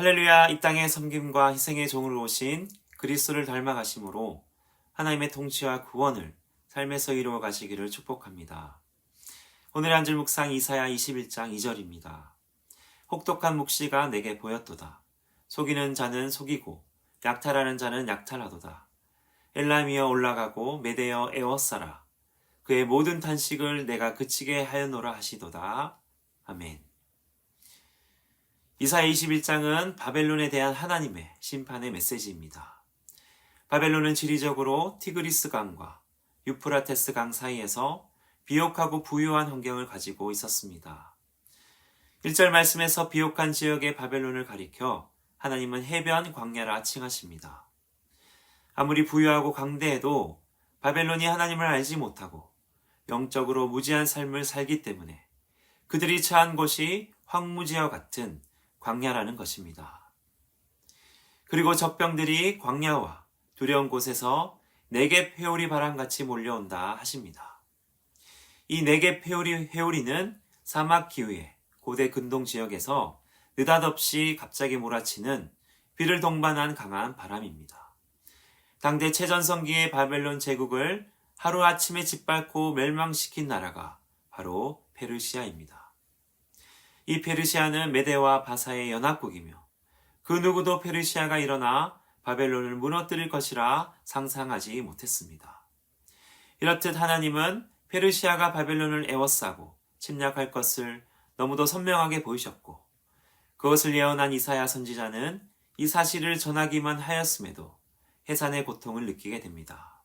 할렐루야 이 땅의 섬김과 희생의 종으로 오신 그리스도를 닮아가심으로 하나님의 통치와 구원을 삶에서 이루어 가시기를 축복합니다. 오늘의 한줄 묵상 이사야 21장 2절입니다. 혹독한 묵시가 내게 보였도다. 속이는 자는 속이고 약탈하는 자는 약탈하도다. 엘람이여 올라가고 메대여 에워싸라. 그의 모든 탄식을 내가 그치게 하였노라 하시도다. 아멘. 이사야 21장은 바벨론에 대한 하나님의 심판의 메시지입니다. 바벨론은 지리적으로 티그리스 강과 유프라테스 강 사이에서 비옥하고 부유한 환경을 가지고 있었습니다. 1절 말씀에서 비옥한 지역의 바벨론을 가리켜 하나님은 해변 광야라 칭하십니다. 아무리 부유하고 강대해도 바벨론이 하나님을 알지 못하고 영적으로 무지한 삶을 살기 때문에 그들이 처한 곳이 황무지와 같은 광야라는 것입니다. 그리고 적병들이 광야와 두려운 곳에서 내게 회오리 바람같이 몰려온다 하십니다. 이 내게 회오리, 회오리는 사막 기후의 고대 근동 지역에서 느닷없이 갑자기 몰아치는 비를 동반한 강한 바람입니다. 당대 최전성기의 바벨론 제국을 하루아침에 짓밟고 멸망시킨 나라가 바로 페르시아입니다. 이 페르시아는 메데와 바사의 연합국이며 그 누구도 페르시아가 일어나 바벨론을 무너뜨릴 것이라 상상하지 못했습니다. 이렇듯 하나님은 페르시아가 바벨론을 애워싸고 침략할 것을 너무도 선명하게 보이셨고 그것을 예언한 이사야 선지자는 이 사실을 전하기만 하였음에도 해산의 고통을 느끼게 됩니다.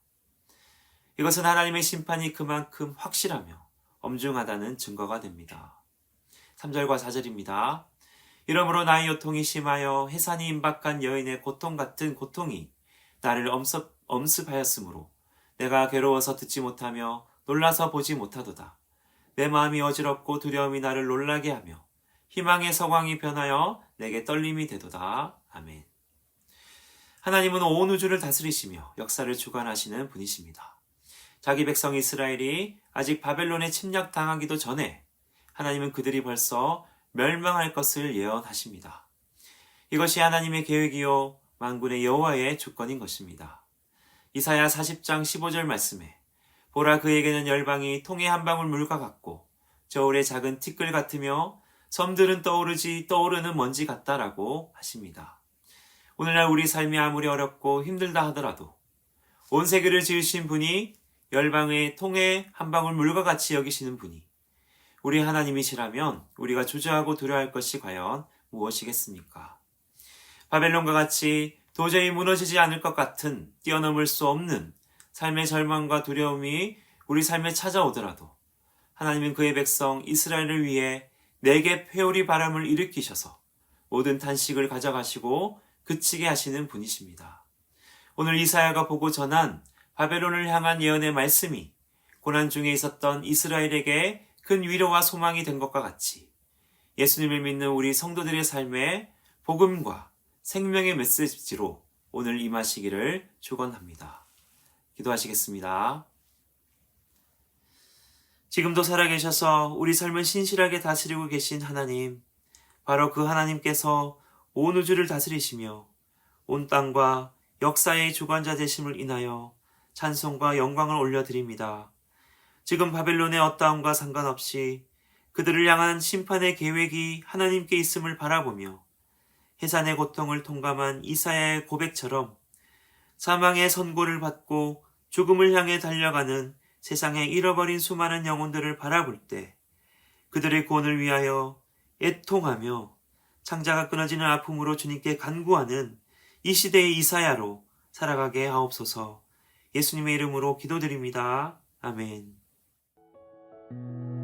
이것은 하나님의 심판이 그만큼 확실하며 엄중하다는 증거가 됩니다. 3절과 4절입니다. 이러므로 나의 요통이 심하여 해산이 임박한 여인의 고통 같은 고통이 나를 엄습, 엄습하였으므로 내가 괴로워서 듣지 못하며 놀라서 보지 못하도다. 내 마음이 어지럽고 두려움이 나를 놀라게 하며 희망의 서광이 변하여 내게 떨림이 되도다. 아멘. 하나님은 온 우주를 다스리시며 역사를 주관하시는 분이십니다. 자기 백성 이스라엘이 아직 바벨론에 침략당하기도 전에 하나님은 그들이 벌써 멸망할 것을 예언하십니다. 이것이 하나님의 계획이요 만군의 여호와의 주권인 것입니다. 이사야 40장 15절 말씀에 보라 그에게는 열방이 통에 한 방울 물과 같고 저울의 작은 티끌 같으며 섬들은 떠오르지 떠오르는 먼지 같다라고 하십니다. 오늘날 우리 삶이 아무리 어렵고 힘들다 하더라도 온 세계를 지으신 분이 열방의 통에 한 방울 물과 같이 여기시는 분이 우리 하나님이시라면 우리가 주저하고 두려워할 것이 과연 무엇이겠습니까? 바벨론과 같이 도저히 무너지지 않을 것 같은 뛰어넘을 수 없는 삶의 절망과 두려움이 우리 삶에 찾아오더라도 하나님은 그의 백성 이스라엘을 위해 내게 회오리 바람을 일으키셔서 모든 탄식을 가져가시고 그치게 하시는 분이십니다. 오늘 이사야가 보고 전한 바벨론을 향한 예언의 말씀이 고난 중에 있었던 이스라엘에게 큰 위로와 소망이 된 것과 같이 예수님을 믿는 우리 성도들의 삶에 복음과 생명의 메시지로 오늘 임하시기를 축원합니다. 기도하시겠습니다. 지금도 살아계셔서 우리 삶을 신실하게 다스리고 계신 하나님, 바로 그 하나님께서 온 우주를 다스리시며 온 땅과 역사의 주관자 되심을 인하여 찬송과 영광을 올려드립니다. 지금 바벨론의 어떠함과 상관없이 그들을 향한 심판의 계획이 하나님께 있음을 바라보며 해산의 고통을 통감한 이사야의 고백처럼 사망의 선고를 받고 죽음을 향해 달려가는 세상에 잃어버린 수많은 영혼들을 바라볼 때 그들의 구원을 위하여 애통하며 창자가 끊어지는 아픔으로 주님께 간구하는 이 시대의 이사야로 살아가게 하옵소서 예수님의 이름으로 기도드립니다. 아멘. Thank you.